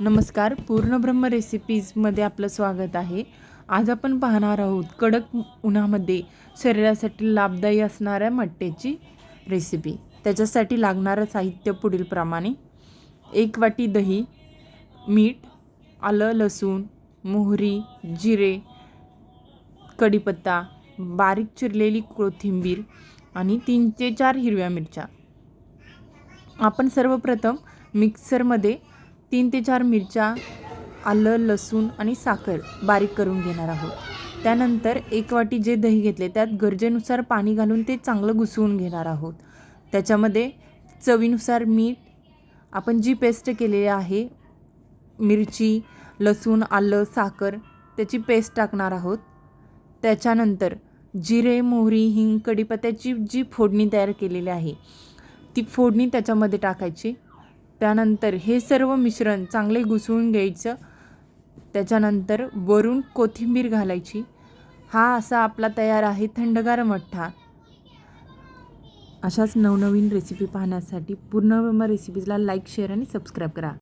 नमस्कार पूर्णब्रह्म रेसिपीजमध्ये आपलं स्वागत आहे. आज आपण पाहणार आहोत कडक उन्हामध्ये शरीरासाठी लाभदायी असणाऱ्या मट्ट्याची रेसिपी त्याच्यासाठी लागणारं साहित्य पुढीलप्रमाणे एक वाटी दही मीठ आलं लसूण मोहरी जिरे कढीपत्ता बारीक चिरलेली कोथिंबीर आणि तीन ते चार हिरव्या मिरच्या. आपण सर्वप्रथम मिक्सरमध्ये तीन ते चार मिरच्या आलं लसूण आणि साखर बारीक करून घेणार आहोत. त्यानंतर एक वाटी जे दही घेतले त्यात गरजेनुसार पाणी घालून ते चांगलं घुसवून घेणार आहोत. त्याच्यामध्ये चवीनुसार मीठ आपण जी पेस्ट केलेली आहे मिरची लसूण आलं साखर त्याची पेस्ट टाकणार आहोत. त्याच्यानंतर जिरे मोहरी हिंग कढीपत्त्याची जी फोडणी तयार केलेली आहे ती फोडणी त्याच्यामध्ये टाकायची. त्यानंतर हे सर्व मिश्रण चांगले घुसळून घ्यायचं. त्याच्यानंतर वरून कोथिंबीर घालायची. हा असा आपला तयार आहे थंडगार मठ्ठा. अशाच नवनवीन रेसिपी पाहण्यासाठी पूर्ण रेसिपीजला लाईक शेअर आणि सबस्क्राईब करा.